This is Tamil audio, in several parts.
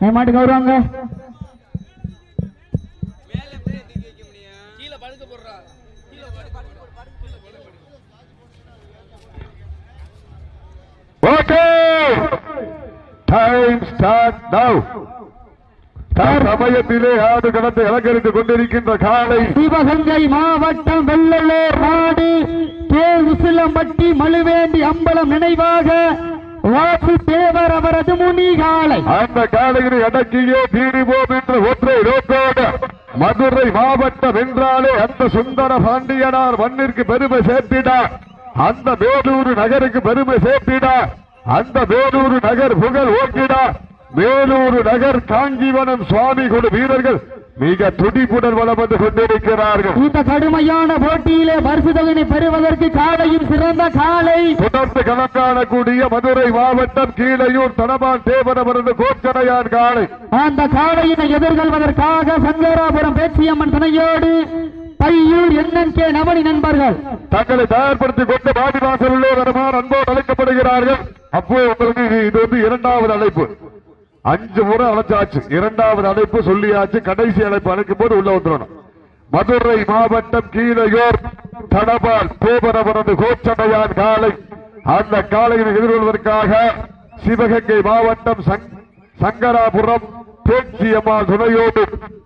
என் மாட்டுக்கு வருவாங்க ஓகே டைம் ஸ்டார்ட் நவ் சமயத்திலே ஆடு கடந்து அலங்கரித்துக் கொண்டிருக்கின்ற காலை. சிவகங்கை மாவட்டம் வெள்ளலூர் நாடு கே. உசிலம்பட்டி மலுவேண்டி அம்பலம் நினைவாக வாசி தேவர் அவரது முனிகாலை. அந்த காலையில் அடக்கியே தீரிவோம் என்று ஒற்றை நோக்கோடு மதுரை மாவட்டம் என்றாலே அந்த சுந்தர பாண்டியனார் மண்ணிற்கு பெருமை சேர்த்தினார் அந்த வேலூர் நகருக்கு பெருமை சேர்த்தினார் அந்த வேலூர் நகர் புகழ் ஓட்டினார் வேலூர் நகர் காஞ்சிவனம் சுவாமி குழு வீரர்கள் மிக துடிப்புடன் வளம் வந்து கொண்டிருக்கிறார்கள் இந்த கடுமையான போட்டியிலே பரிசு தொகையை பெறுவதற்கு காலையும் சிறந்த காலை. தொடர்ந்து களம் காணக்கூடிய மதுரை மாவட்டம் கீழையூர் தனபான் தேவனவரது கோச்சடையான் காலை. அந்த காளையினை எதிர்கொள்வதற்காக சங்கராபுரம் பேச்சியம்மன் துணையோடு பையூர் என்என்கே நவனி நண்பர்கள். தங்களை தயார்படுத்திக் கொண்டு வாடிவாசல் உள்ளே வருமாறு அன்போடு அழைக்கப்படுகிறார்கள். அப்போ உங்களுக்கு இது வந்து இரண்டாவது அழைப்பு. அஞ்சு முறை அழைச்சாச்சு. இரண்டாவது அழைப்பு சொல்லியாச்சு. கடைசி அழைப்பு அழைக்கும் போது உள்ள வந்துடணும். மதுரை மாவட்டம் கீழையோர் தடபால் தேவனவரது கோச்சடையான் காலை அந்த காலையில் எதிர்கொள்வதற்காக சிவகங்கை மாவட்டம் சங்- சங்கராபுரம் பேச்சியம்மாள் துணையோடு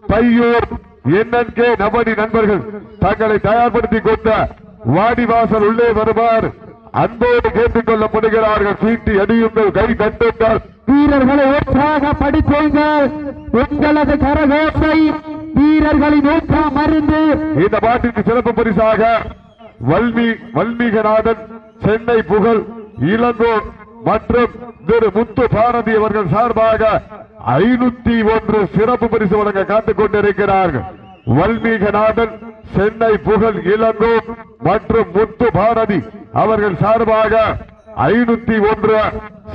பையூர் என்என்கே நபடி நண்பர்கள் தங்களை தயார்படுத்திக் கொண்ட வாடிவாசல் உள்ளே வருவார் அன்போடு கேட்டுக் கொள்ளப்படுகிறார்கள் சீட்டு அடியுங்கள் கை தட்டுங்கள். வீரர்களை உற்சாகப்படுத்துங்கள் உங்களது கரகோசை வீரர்களின் ஊக்கம் மருந்து. இந்த பாட்டிற்கு சிறப்பு பரிசாக வல்மி வல்மீகநாதன் சென்னை புகழ் இளங்கோர் மற்றும் திரு முத்து பாரதி அவர்கள் சார்பாக ஐநூத்தி ஒன்று சிறப்பு பரிசு வழங்க காத்துக் கொண்டிருக்கிறார்கள். வல்மீகநாதன் சென்னை புகழ் இளங்கோர் மற்றும் முத்து பாரதி அவர்கள் சார்பாக ஐநூத்தி ஒன்று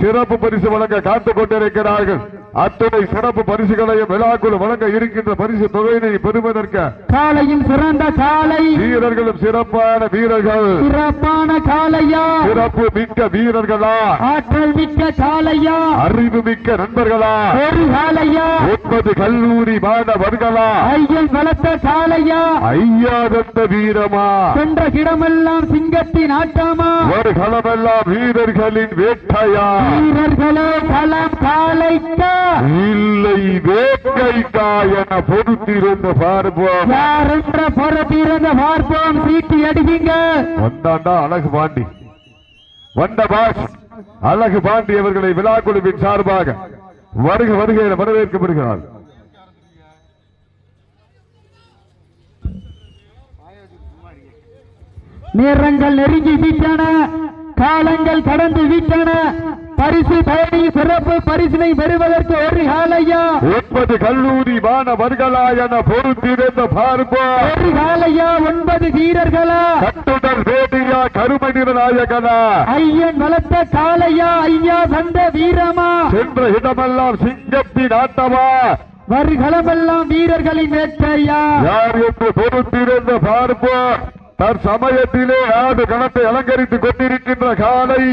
சிறப்பு பரிசு வழங்க காத்துக் கொண்டிருக்கிறார்கள். அத்துணை சிறப்பு பரிசுகளையும் விழாக்குழு வழங்க இருக்கின்ற பரிசு தொகையினை பெறுவதற்கு காலையும் சிறந்த காலை வீரர்களும் சிறப்பான வீரர்கள். சிறப்பான காலையா சிறப்பு மிக்க வீரர்களா. ஆற்றல் மிக்க காலையா அறிவு மிக்க நண்பர்களா. ஒரு காலையா ஒன்பது கல்லூரி மாணவர்களா. ஐயன் வளர்த்த காலையா ஐயாதந்த வீரமா. சென்ற கிடமெல்லாம் சிங்கத்தின் ஆட்டமா. ஒரு களமெல்லாம் வீரர்களின் வேட்டையா. வீரர்களே களம் காலைக்கா இல்லை வேட்கைக்கா என பொறுத்திருந்து பார்ப்போம். யார் என்ற பொறுத்திருந்த பார்ப்போம். சீட்டி அடிக்குங்க வந்தாண்டா அழகு பாண்டி. வந்த பாஸ் அழகு பாண்டி அவர்களை விழா குழுவின் சார்பாக வருக வருகை என வரவேற்கப்படுகிறார். நேரங்கள் நெருங்கி விட்டன காலங்கள் கடந்து விட்டன பரிசு பயணி சிறப்பு பரிசினை பெறுவதற்கு ஒரு காலையா? ஒன்பது கல்லூரி மாணவர்களா என பொறுத்திருந்த பார்ப்போம். ஒரு காலையா? ஒன்பது வீரர்களா? கட்டுடல் வேடியா கருமை நிற நாயகனா ஐயன் வளர்த்த காலையா ஐயா சந்த வீரமா? சென்ற இடமெல்லாம் சிங்கத்தின் ஆட்டமா வருகளமெல்லாம் வீரர்களின் வேட்டையா யார் என்று பொறுத்திருந்த பார்ப்போம். தற்சமயத்திலே ஆடு களத்தை அலங்கரித்துக் கொண்டிருக்கின்ற காலை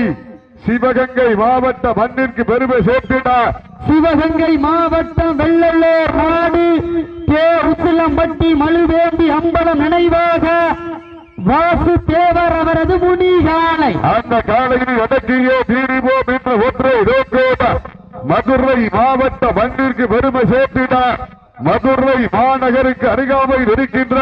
சிவகங்கை மாவட்ட மண்ணிற்கு பெருமை சேர்த்தினார் சிவகங்கை மாவட்டம் வெள்ளலூர் நாடு கே. உசிலம்பட்டி மலுவேண்டி அம்பலம் நினைவாக வாசு தேவர் அவரது முனிகாலை. அந்த காலையில் அடக்கியே தீரிவோம் என்ற ஒன்றை நோக்கோட மதுரை மாவட்ட மண்ணிற்கு பெருமை சேர்த்தினார் மதுரை மாநகருக்கு அருகாமையில் இருக்கின்ற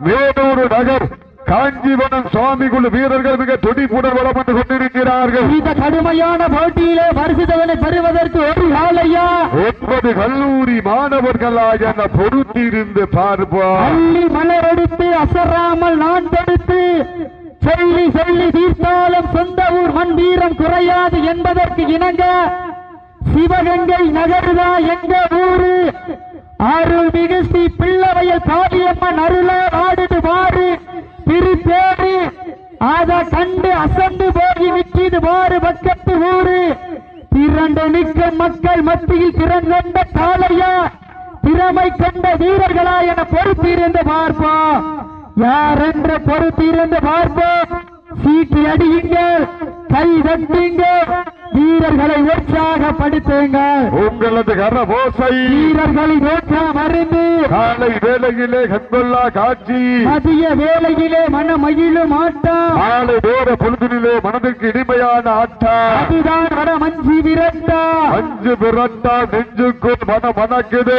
வேலூர் நகர் காஞ்சிவனம் சுவாமி குழு வீரர்கள் மிக துடிப்புடன் வளம் வந்து கொண்டிருக்கிறார்கள். இந்த கடுமையான போட்டியிலே பரிசுதவனை பெறுவதற்கு ஒரு காலையா ஒன்பது கல்லூரி மாணவர்களா என பொருத்தியிருந்து பார்ப்போம். அள்ளி மலரெடுத்து அசராமல் நான் தடுத்து சொல்லி சொல்லி தீர்த்தாலும் சொந்த ஊர் மண் வீரம் குறையாது என்பதற்கு இணங்க சிவகங்கை நகருதா எங்க ஊரு? அருள் மிகு ஸ்ரீ பிள்ளவையில் காளியம்மன் அருள ஆடுது மாறு திருப்பேரு அத கண்டு அசந்து போகி நிற்கிது மாறு பக்கத்து ஊரு. திரண்டு நிற்க மக்கள் மத்தியில் திறங்கொண்ட காளையா திறமை கொண்ட வீரர்களா என பொறுத்திருந்து பார்ப்போம். யார் என்று பொறுத்திருந்து பார்ப்போம்? சீட்டி அடியுங்கள் கை தட்டுங்கள் வீரர்களை உற்சாகப்படுத்துங்க உங்களது கரபோசை வீரர்களின் நோக்கம் அறிந்து காலை வேளையிலே கண்கொள்ளா காட்சி. மதிய வேளையிலே மன மகிழும் ஆட்டம் மாலை நேர பொழுதினிலே மனதிற்கு இனிமையான ஆட்டம் அதுதான் வட மஞ்சி விரட்டா. அஞ்சு பிறட்டா நெஞ்சுக்குள் மன மணக்குது.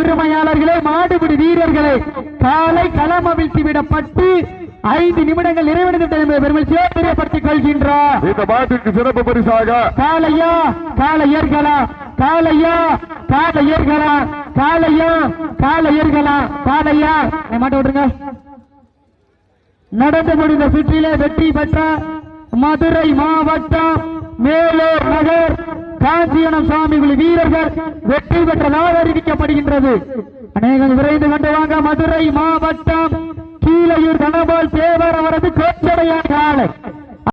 உரிமையாளர்களே மாடுபிடி வீரர்களே காலை களம் அவிழ்த்து விடப்பட்டு ஐந்து நிமிடங்கள் நிறைவடைந்துவிட்டது என்பதை பெருமகிழ்ச்சியோடு தெரியப்படுத்திக் கொள்கின்றார் இந்த மாட்டிற்கு சிறப்பு பரிசாக காலையா காலையர்களா காலையா காலையர்களா காலையா காலையர்களா காலையா மாட்ட விட்டுருங்க. நடந்து முடிந்த சுற்றிலே வெற்றி பெற்ற மதுரை மாவட்டம் மேலூர் நகர் காஞ்சியனம் சுவாமி குழு வீரர்கள் வெற்றி பெற்றதாக அறிவிக்கப்படுகின்றது. அநேகம் விரைந்து கொண்டு வாங்க மதுரை மாவட்டம். கீழையூர் தனபால் தேவர் அவரது கோச்சடையான் காலை.